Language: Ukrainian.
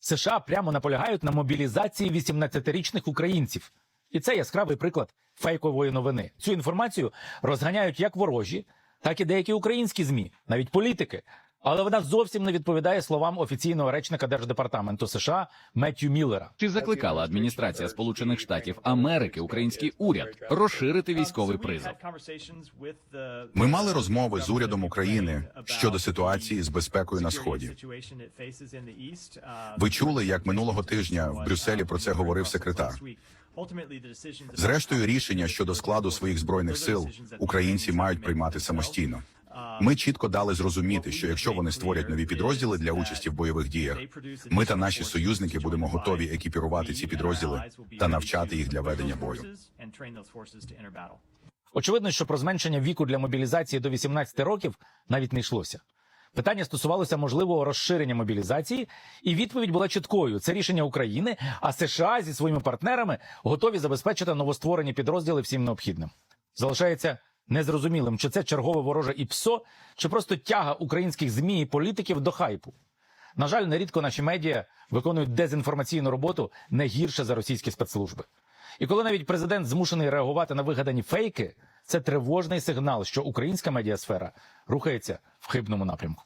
США прямо наполягають на мобілізації 18-річних українців. І це яскравий приклад фейкової новини. Цю інформацію розганяють як ворожі, так і деякі українські змі, навіть політики. Але вона зовсім не відповідає словам офіційного речника Держдепартаменту США Меттью Міллера. Чи закликала адміністрація Сполучених Штатів Америки український уряд розширити військовий призов? Ми мали розмови з урядом України щодо ситуації з безпекою на сході. Ви чули, як минулого тижня в Брюсселі про це говорив секретар. Зрештою, рішення щодо складу своїх збройних сил українці мають приймати самостійно. Ми чітко дали зрозуміти, що якщо вони створять нові підрозділи для участі в бойових діях, ми та наші союзники будемо готові екіпірувати ці підрозділи та навчати їх для ведення бою. Очевидно, що про зменшення віку для мобілізації до 18 років навіть не йшлося. Питання стосувалося можливого розширення мобілізації, і відповідь була чіткою: це рішення України, а США зі своїми партнерами готові забезпечити новостворені підрозділи всім необхідним. Залишається незрозумілим, чи це чергове вороже ІПСО, чи просто тяга українських змі і політиків до хайпу. На жаль, нерідко наші медіа виконують дезінформаційну роботу не гірше за російські спецслужби. І коли навіть президент змушений реагувати на вигадані фейки, це тривожний сигнал, що українська медіасфера рухається в хибному напрямку.